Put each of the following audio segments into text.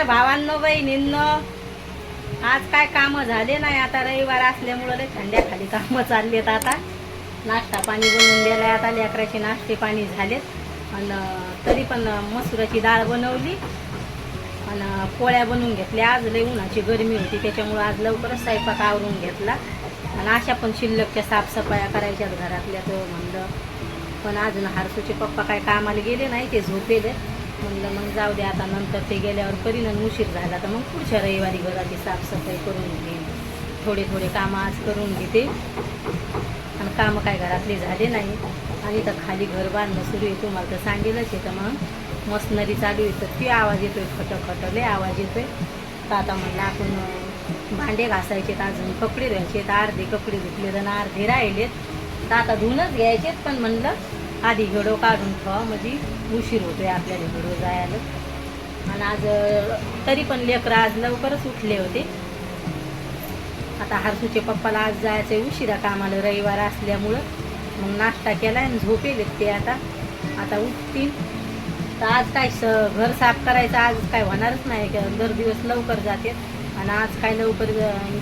नमस्कार भावांनो बहिणींनो. आज काय कामं झाले नाही? आता रविवार असल्यामुळं रे थंड्याखाली कामं चाललेत आता. नाश्ता पाणी बनवून दिलाय आता लेकराचे नाश्ते पाणी झालेत. आणि तरी पण मसुराची डाळ बनवली. आणि पोळ्या बनवून घेतल्या. आज लय उन्हाची गरमी होती त्याच्यामुळं आज लवकरच स्वयंपाक आवरून घेतला. आणि अशा पण शिल्लकच्या साफसफाया करायच्यात घरातल्या तर म्हणलं. पण अजून हारसूचे पप्पा काय कामाला गेले नाही ते झोपेले. म्हणलं मग जाऊ दे आता नंतर ते गेल्यावर परिणाम उशीर झाला तर मग पुढच्या रविवारी घराची साफसफाई करून घेईन थोडे थोडे कामं आज करून घेते. आणि कामं काय घरातले झाले नाही. आणि तर खाली घर बांधणं सुरू आहे तुम्हाला तर सांगेलच आहे. तर मग मशनरी चालू आहे तर ती आवाज येतोय खटक खटले आवाज येतोय. तर आता म्हणलं आपण भांडे घासायचे अजून कपडे धुवायचे तर अर्धे कपडे धुतले तर अर्धे राहिलेत. तर आता धुवूनच घ्यायचेत. पण म्हणलं आधी घडो काढून ठेवा म्हणजे उशीर होतोय आपल्याला घडो जायला. आणि आज तरी पण लेकरं आज लवकरच उठले होते. आता हरसूचे पप्पाला आज जायचं उशिरा कामाला रविवार असल्यामुळं. मग नाश्ता केला आणि झोपेले ते आता. आता उठतील. तर आज काय स घर साफ करायचं आज काय होणारच नाही दर दिवस लवकर जाते. आणि आज काय लवकर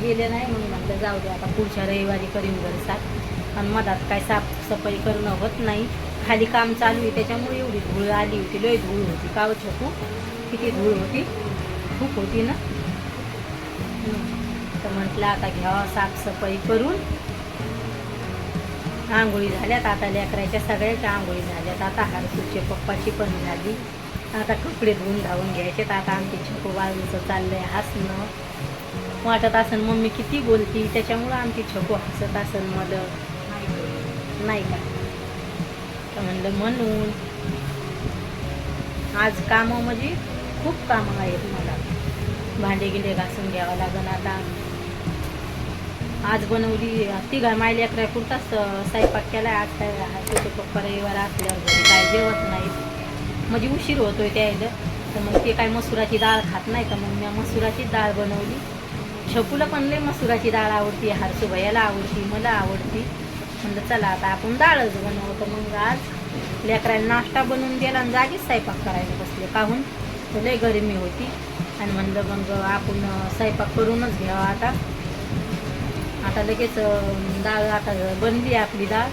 गेले नाही म्हणून म्हणलं जाऊ दे आता पुढच्या रविवारी करीन घर साफ. आणि मधात काय साफसफाई करणं होत नाही. खाली काम चालू आहे त्याच्यामुळे एवढी धूळ आली होती. लय धूळ होती. काव छकू. किती धूळ होती. खूप होती ना. तर म्हटलं आता घ्यावा साफसफाई करून. आंघोळी झाल्यात. आता लेकराच्या सगळ्याच्या आंघोळी झाल्यात. आता हरसूचे पप्पाची पण झाली. आता कपडे धुवून धावून घ्यायचे. तर आता आमची छकू बाजूचं चाललंय हसणं. वाटत असन मम्मी किती बोलती. त्याच्यामुळं आमची छकू हसत असन मला नाही का? तर म्हणलं म्हणून. आज कामं म्हणजे खूप कामं आहेत मला. भांडे गिंडे घासून घ्यावं लागन आता. आज बनवली तिघा मायली अकरा पुरताच स्वयंपाक केला आज काय तुझे पप्पा रविवार असल्यावर घरी काय जेवत नाही म्हणजे उशीर होतोय त्याला तर मग ते काय मसुराची डाळ खात नाही तर मग मी मसुराची डाळ बनवली. छपूला पण लय मसुराची डाळ आवडती हारसू आवडती मला आवडती. म्हणलं चला आता आपण डाळच बनवतो मग आज लेकराला नाश्ता बनवून दिला आणि जागीच स्वयंपाक करायला बसले. काहून? तर लय गरमी होती. आणि म्हणलं मग आपण स्वयंपाक करूनच घ्यावा आता. आता लगेच डाळ आता बनली आपली डाळ.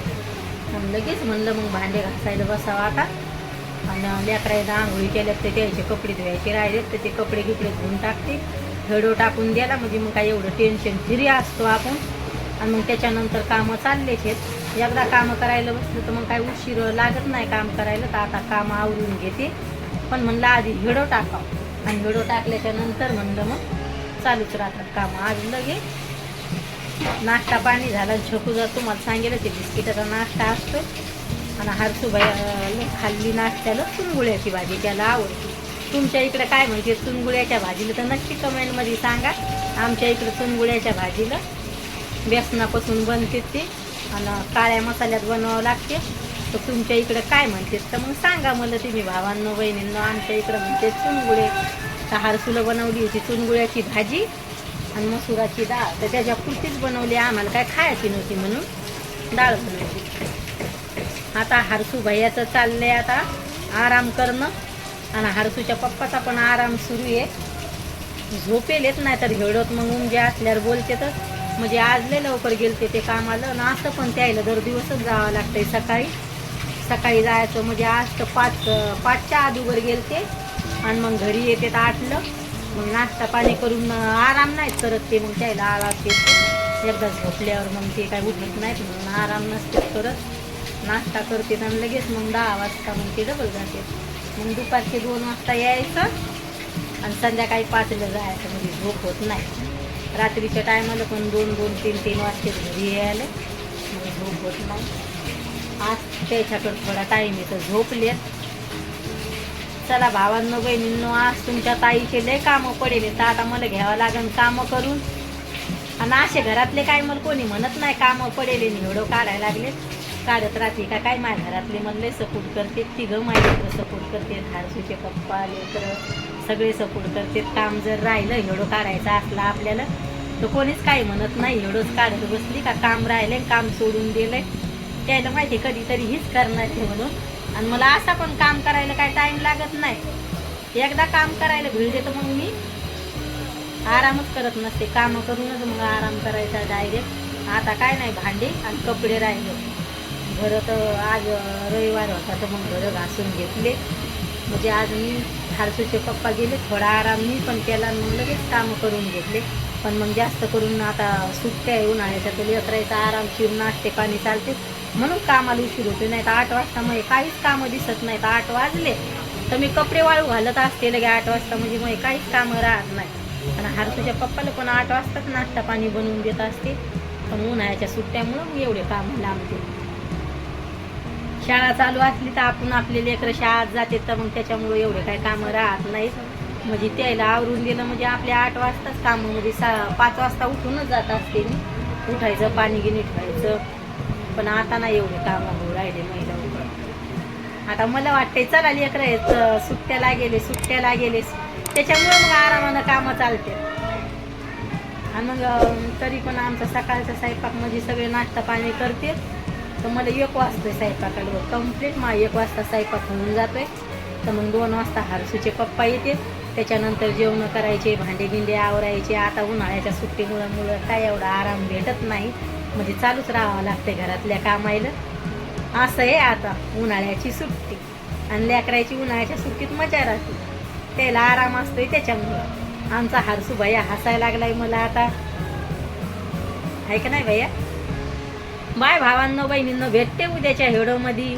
आणि लगेच म्हणलं मग भांडे घासायला बसावं आता. आणि लेकरायला आंघोळी केल्यात तर त्याचे कपडे धुवायचे राहिलेत. तर ते कपडे गिपडे धुवून टाकते. हेडो टाकून द्याला म्हणजे मग काय एवढं टेन्शन फ्री असतो आपण. आणि मग त्याच्यानंतर कामं चाललेच आहेत एकदा कामं करायला बसलं तर मग काय उशीर लागत नाही काम करायला तर आता कामं आवरून घेते. पण म्हणलं आधी हिडो टाकावं. आणि हिडो टाकल्याच्या नंतर म्हणलं मग चालूच राहतात कामं. आज लगे नाश्ता पाणी झाला छकू जर तुम्हाला सांगेल ते बिस्किटाचा नाश्ता असतो आणि हरसूबाई खाल्ली नाश्त्याला चुनगुळ्याची भाजी त्याला आवडते. तुमच्या इकडे काय म्हणते चुनगुळ्याच्या भाजीला तर नक्की कमेंटमध्ये सांगा. आमच्या इकडे चुनगुळ्याच्या भाजीला बेसनापासून बनते ते. आणि काळ्या मसाल्यात बनवावं लागते. तर तुमच्या इकडं काय म्हणते तर मग सांगा मला तुम्ही भावांनो बहिणींनो आमच्या इकडं म्हणते चुनगुळे. तर हरसूला बनवली होती चुनगुळ्याची भाजी आणि मसुराची डाळ. तर त्याच्या पुरतीच बनवली आम्हाला काय खायची नव्हती म्हणून डाळ बनवली. आता हारसू भैयाचं चाललंय आता आराम करणं. आणि हारसूच्या पप्पाचा पण आराम सुरू आहे. झोपेल येत नाही तर हेळत मग उमजे असल्यावर बोलते तर म्हणजे आज लय लवकर गेलते ते कामाला आणि असं पण त्यायला दर दिवसच जावं लागतंय सकाळी. सकाळी जायचं म्हणजे आज तर पाच पाचच्या अगोदर गेलते आणि मग घरी येते तर आठलं. मग नाश्ता पाणी करून आराम नाहीत करत ते मग त्यायला आराम येते एकदा झोपल्यावर मग ते काय उठत नाहीत म्हणून आराम नसते करत. नाश्ता करते आणि लगेच मग दहा वाजता मग ते डबल जाते. मग दुपारचे दोन वाजता यायचं आणि संध्याकाळी पाचला जायचं म्हणजे झोप होत नाही. रात्रीच्या टायमाला पण दोन दोन तीन तीन वाजते घरी यायला. मग झोप होत नाही. आज त्याच्याकडे थोडा टाईम येतो झोपले. चला भावांनो बहिणींनो आज तुमच्या ताईचे लय कामं पडेल तर आता मला घ्यावं लागेल कामं करून. आणि असे घरातले काय मला कोणी म्हणत नाही कामं पडेल निवडो काढायला लागले. काढत राहते का काय माझ्या घरातले म्हणले सपोर्ट करते. तिघं माझे सपोर्ट करते. धारसूचे पप्पा लेकर सगळे सपोर्ट करते. काम जर राहिलं हेडो काढायचं असलं आपल्याला तर कोणीच काही म्हणत नाही एवढंच काढत बसली का काम राहिलंय काम सोडून दिलंय त्याला माहिती कधीतरी हीच करणार आहे म्हणून. आणि मला असा पण काम करायला काय टाईम लागत नाही. एकदा काम करायला भिडले तर मग मी. आरामच करत नसते. कामं करूनच मग आराम करायचा डायरेक्ट आता काय नाही भांडे आणि कपडे राहिले. घरं तर आज रविवार होता तर मग घरं घासून घेतले. म्हणजे आज मी धारसूचे पप्पा गेले थोडा आराम मी पण केला मग लगेच कामं करून घेतले. पण मग जास्त करून आता सुट्ट्या आहे उन्हाळ्याच्या तर लेकरायचा आरामशीर नाश्ते पाणी चालते. म्हणून कामाला उशीर होते नाही तर आठ वाजता मग काहीच कामं दिसत नाही तर आठ वाजले तर मी कपडे वाळू घालत असते लगे आठ वाजता म्हणजे मग काहीच कामं राहत नाही. आणि हारसूच्या पप्पाला पण आठ वाजताच नाश्ता पाणी बनवून देत असते. पण उन्हाळ्याच्या सुट्ट्यामुळं एवढे कामं लांबते. शाळा चालू असली तर आपण आपले लेकरं शाळेत जाते तर मग त्याच्यामुळे एवढे काही कामं राहत नाहीत. म्हणजे त्याला आवरून दिलं म्हणजे आपल्या आठ वाजताच कामं म्हणजे सा पाच वाजता उठूनच जात असते मी. उठायचं पाणी गिनी ठेवायचं पण आता नाही एवढे कामं होऊ राहिले महिला आता मला वाटतंय चला लेकरं आहेत, सुट्ट्या सुट्ट्याला गेले सुट्ट्याला गेले त्याच्यामुळे मग आरामानं कामं चालते आणि मग तरी पण आमचा सकाळचा स्वयंपाक म्हणजे सगळे नाश्ता पाणी करते तर मला एक वाजतोय स्वयंपाकाला. कंप्लीट मा एक वाजता स्वयंपाक होऊन जातोय. तर मग दोन वाजता हरसूचे पप्पा येते त्याच्यानंतर जेवण करायचे भांडे बिंडे आवरायचे. आता उन्हाळ्याच्या सुट्टीमुळं मुलं काय एवढा आराम भेटत नाही. म्हणजे चालूच राहावं लागते घरातल्या कामायला. असं आहे आता उन्हाळ्याची सुट्टी. आणि लेकरायची उन्हाळ्याच्या सुट्टीत मजा राहते. त्याला आराम असतोय त्याच्यामुळं. आमचा हारसू भैया हसायला लागलाय मला आता. आहे का नाही भैया? बाय भावांनो बहिणींनो भेटते उद्याच्या हेडोमध्ये